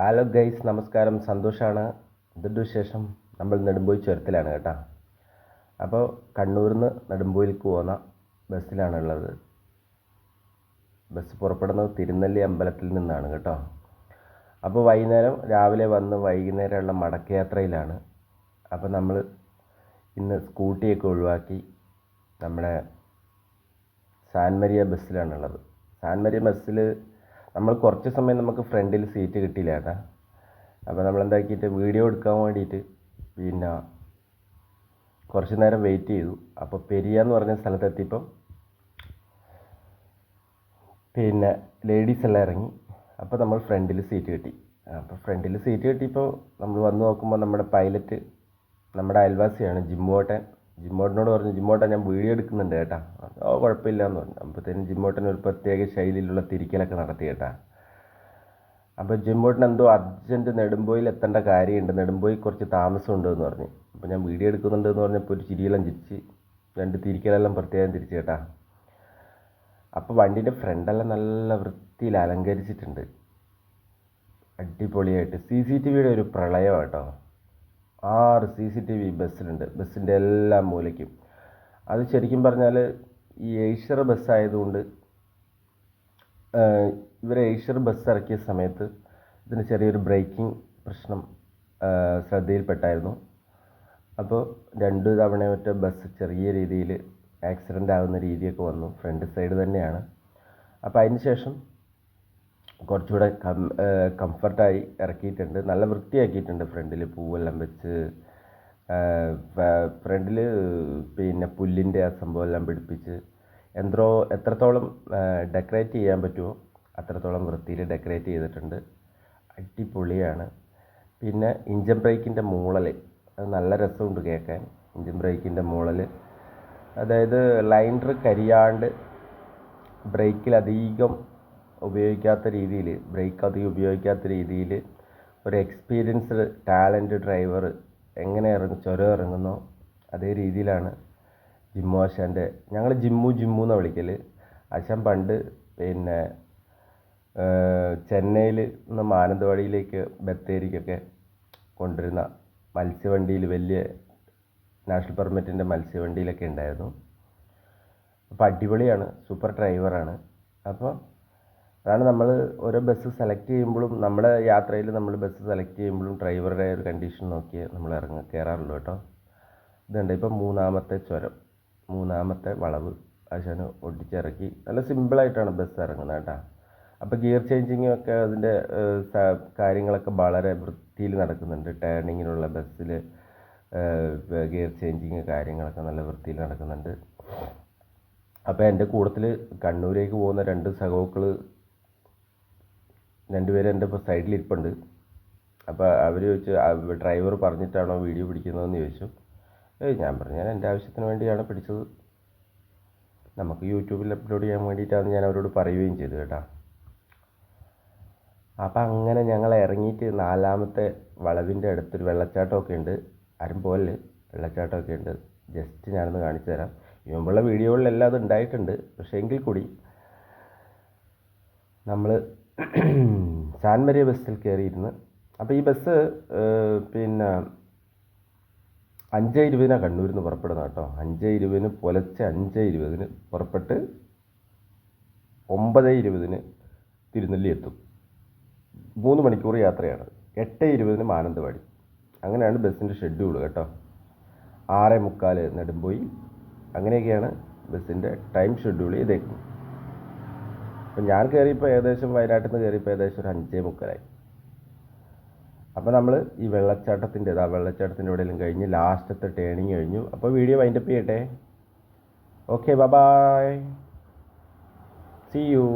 Hello guys നമസ്കാരം. സന്തോഷാണ്. എന്തുണ്ട് വിശേഷം? നമ്മൾ നെടുമ്പോയി ചുരത്തിലാണ് കേട്ടോ. അപ്പോൾ കണ്ണൂരിൽ നിന്ന് നെടുമ്പോയിലേക്ക് പോകുന്ന ബസ്സിലാണുള്ളത് ബസ് പുറപ്പെടുന്നത് തിരുനെല്ലി അമ്പലത്തിൽ നിന്നാണ് കേട്ടോ. അപ്പോൾ വൈകുന്നേരം രാവിലെ വന്ന് വൈകുന്നേരമുള്ള മടക്കയാത്രയിലാണ്. അപ്പോൾ നമ്മൾ ഇന്ന് സ്കൂട്ടിയൊക്കെ ഒഴിവാക്കി നമ്മുടെ സാൻമരിയ ബസ്സിലാണുള്ളത്. സാൻമരിയ ബസ്സിൽ നമ്മൾ കുറച്ച് സമയം നമുക്ക് ഫ്രണ്ടിൽ സീറ്റ് കിട്ടിയില്ല കേട്ടാ അപ്പോൾ നമ്മൾ എന്താക്കിയിട്ട് വീഡിയോ എടുക്കാൻ വേണ്ടിയിട്ട് പിന്നെ കുറച്ച് നേരം വെയിറ്റ് ചെയ്തു. അപ്പോൾ പെരിയ എന്ന് പറഞ്ഞ സ്ഥലത്തെത്തിയപ്പം പിന്നെ ലേഡീസ് എല്ലാം ഇറങ്ങി. അപ്പോൾ നമ്മൾ ഫ്രണ്ടിൽ സീറ്റ് കിട്ടി. അപ്പോൾ ഫ്രണ്ടിൽ സീറ്റ് കിട്ടിയപ്പോൾ നമ്മൾ വന്ന് നോക്കുമ്പോൾ നമ്മുടെ പൈലറ്റ് നമ്മുടെ അയൽവാസിയാണ് ജിമ്മോട്ടൻ ജിമ്മോട്ടനോട് പറഞ്ഞു ജിമ്മോട്ടൻ ഞാൻ വീഡിയോ എടുക്കുന്നുണ്ട് കേട്ടാ. ഓ കുഴപ്പമില്ല എന്ന് പറഞ്ഞു. അപ്പോഴത്തേനും ജിമ്മോട്ടൻ ഒരു പ്രത്യേക ശൈലിയിലുള്ള തിരിക്കലൊക്കെ നടത്തി കേട്ടാ. അപ്പോൾ ജിമ്മോട്ടൻ എന്തോ അർജന്റ് നെടുമ്പോയിൽ എത്തേണ്ട കാര്യമുണ്ട് നെടുമ്പോയിൽ കുറച്ച് താമസമുണ്ട് എന്ന് പറഞ്ഞു. അപ്പോൾ ഞാൻ വീഡിയോ എടുക്കുന്നുണ്ട് എന്ന് പറഞ്ഞപ്പോൾ ഒരു ചിരിയെല്ലാം ചിരിച്ച് രണ്ട് തിരിക്കലെല്ലാം പ്രത്യേകം തിരിച്ചു കേട്ടാ. അപ്പോൾ വണ്ടീന്റെ ഫ്രണ്ടെല്ലാം നല്ല വൃത്തിയിൽ അലങ്കരിച്ചിട്ടുണ്ട്. അടിപൊളിയായിട്ട്. സി സി ടി വിയുടെ ഒരു പ്രളയം കേട്ടോ ആറ് സി സി ടി വി ബസ്സിലുണ്ട്. ബസ്സിന്റെ എല്ലാ മൂലയ്ക്കും. അത് ശരിക്കും പറഞ്ഞാൽ ഈ ഏഷ്യർ ബസ്സായതുകൊണ്ട് ഇവർ ഏഷ്യർ ബസ് ഇറക്കിയ സമയത്ത് ഇതിന് ചെറിയൊരു ബ്രേക്കിംഗ് പ്രശ്നം ശ്രദ്ധയിൽപ്പെട്ടായിരുന്നു. അപ്പോൾ രണ്ട് തവണ ഒറ്റ ബസ് ചെറിയ രീതിയിൽ ആക്സിഡന്റ് ആകുന്ന രീതിയൊക്കെ വന്നു. ഫ്രണ്ട് സൈഡ് തന്നെയാണ്. അപ്പോൾ അതിന് ശേഷം കുറച്ചുകൂടെ കംഫർട്ടായി ഇറക്കിയിട്ടുണ്ട്. നല്ല വൃത്തിയാക്കിയിട്ടുണ്ട് ഫ്രണ്ടിൽ പൂവെല്ലാം വെച്ച്. ഫ്രണ്ടിൽ പിന്നെ പുല്ലിന്റെ ആ സംഭവം എല്ലാം പിടിപ്പിച്ച്. എന്തോ എത്രത്തോളം ഡെക്കറേറ്റ് ചെയ്യാൻ പറ്റുമോ അത്രത്തോളം വൃത്തിയിൽ ഡെക്കറേറ്റ് ചെയ്തിട്ടുണ്ട്. അടിപൊളിയാണ്. പിന്നെ ഇഞ്ചൻ ബ്രേക്കിന്റെ മൂളൽ അത് നല്ല രസമുണ്ട് കേൾക്കാൻ. ഇഞ്ചൻ ബ്രേക്കിന്റെ മൂളൽ അതായത് ലൈൻഡർ കരിയാണ്ട് ബ്രേക്കിലധികം ഉപയോഗിക്കാത്ത രീതിയിൽ ബ്രേക്ക് അധികം ഉപയോഗിക്കാത്ത രീതിയിൽ ഒരു എക്സ്പീരിയൻസ്ഡ് ടാലന്റ് ഡ്രൈവർ എങ്ങനെ ഇറങ്ങി ചുരം ഇറങ്ങുന്നോ അതേ രീതിയിലാണ് ജിമ്മു ആശാന്റെ ഞങ്ങൾ ജിമ്മു ജിമ്മു എന്നാണ് വിളിക്കൽ ആശാൻ പണ്ട് പിന്നെ ചെന്നൈയിൽ നിന്ന് മാനന്തവാടിയിലേക്ക് ബത്തേരിക്കൊക്കെ കൊണ്ടുവരുന്ന മത്സ്യവണ്ടിയിൽ വലിയ നാഷണൽ പെർമിറ്റിന്റെ മത്സ്യവണ്ടിയിലൊക്കെ ഉണ്ടായിരുന്നു. അപ്പോൾ അടിപൊളിയാണ് സൂപ്പർ ഡ്രൈവറാണ് അപ്പോൾ അതാണ് നമ്മൾ ഓരോ ബസ് സെലക്ട് ചെയ്യുമ്പോഴും നമ്മുടെ യാത്രയിൽ നമ്മൾ ബസ് സെലക്ട് ചെയ്യുമ്പോഴും ഡ്രൈവറുടെ ഒരു കണ്ടീഷൻ നോക്കി നമ്മൾ ഇറങ്ങ കയറാറുള്ളൂ കേട്ടോ. ഇതുണ്ട്. ഇപ്പം മൂന്നാമത്തെ ചുരം മൂന്നാമത്തെ വളവ്. ആശാന് ഒടിച്ചിറക്കി നല്ല സിമ്പിളായിട്ടാണ് ബസ് ഇറങ്ങുന്നത് കേട്ടോ. അപ്പോൾ ഗിയർ ചേഞ്ചിങ്ങും ഒക്കെ അതിന്റെ കാര്യങ്ങളൊക്കെ വളരെ വൃത്തിയിൽ നടക്കുന്നുണ്ട്. ടേണിങ്ങിനുള്ള ബസ്സിൽ ഗിയർ ചേഞ്ചിങ് കാര്യങ്ങളൊക്കെ നല്ല വൃത്തിയിൽ നടക്കുന്നുണ്ട്. അപ്പോൾ എന്റെ കൂട്ടത്തിൽ കണ്ണൂരേക്ക് പോകുന്ന രണ്ട് സഹോക്കൾ രണ്ടുപേരും എന്റെ ഇപ്പോൾ സൈഡിൽ ഇരിപ്പുണ്ട്. അപ്പോൾ അവർ ചോദിച്ചു ഡ്രൈവർ പറഞ്ഞിട്ടാണോ വീഡിയോ പിടിക്കുന്നതെന്ന് ചോദിച്ചു. ഏയ് ഞാൻ പറഞ്ഞു ഞാൻ എന്റെ ആവശ്യത്തിന് വേണ്ടിയാണ് പിടിച്ചത്. നമുക്ക് യൂട്യൂബിൽ അപ്ലോഡ് ചെയ്യാൻ വേണ്ടിയിട്ടാണ് ഞാൻ അവരോട് പറയുകയും ചെയ്തു കേട്ടോ. അപ്പം അങ്ങനെ ഞങ്ങൾ ഇറങ്ങിയിട്ട് നാലാമത്തെ വളവിന്റെ അടുത്തൊരു വെള്ളച്ചാട്ടമൊക്കെ ഉണ്ട്. ആരും പോലെ വെള്ളച്ചാട്ടമൊക്കെ ഉണ്ട്. ജസ്റ്റ് ഞാനൊന്ന് കാണിച്ചു തരാം. മുമ്പുള്ള വീഡിയോകളിലെല്ലാം അത് ഉണ്ടായിട്ടുണ്ട്. പക്ഷേ എങ്കിൽ കൂടി നമ്മൾ സാൻമരിയ ബസ്സിൽ കയറിയിരുന്ന്. അപ്പോൾ ഈ ബസ് പിന്നെ അഞ്ച് ഇരുപതിനാണ് കണ്ണൂരിൽ നിന്ന് പുറപ്പെടുന്നത് കേട്ടോ. അഞ്ച് ഇരുപതിന് പുലർച്ചെ അഞ്ച് ഇരുപതിന് പുറപ്പെട്ട് ഒമ്പത് ഇരുപതിന് തിരുനെല്ലി എത്തും. മൂന്ന് മണിക്കൂർ യാത്രയാണ്. എട്ട് ഇരുപതിന് മാനന്തവാടി. അങ്ങനെയാണ് ബസ്സിന്റെ ഷെഡ്യൂൾ കേട്ടോ. ആറ് മുക്കാൽ നെടുമ്പോയി അങ്ങനെയൊക്കെയാണ് ബസ്സിന്റെ ടൈം ഷെഡ്യൂൾ ചെയ്തേക്കുന്നത്. അപ്പം ഞാൻ കയറിയപ്പോൾ ഏകദേശം വയനാട്ടിൽ നിന്ന് കയറിയപ്പോൾ ഏകദേശം ഒരു അഞ്ചേ മുക്കാലായി. അപ്പോൾ നമ്മൾ ഈ വെള്ളച്ചാട്ടത്തിന്റെ ആ വെള്ളച്ചാട്ടത്തിന്റെ എവിടെയെങ്കിലും കഴിഞ്ഞ് ലാസ്റ്റത്തെ ടേണിങ് കഴിഞ്ഞു. അപ്പോൾ വീഡിയോ വൈൻഡപ്പ് ചെയ്യട്ടെ. Okay bye see you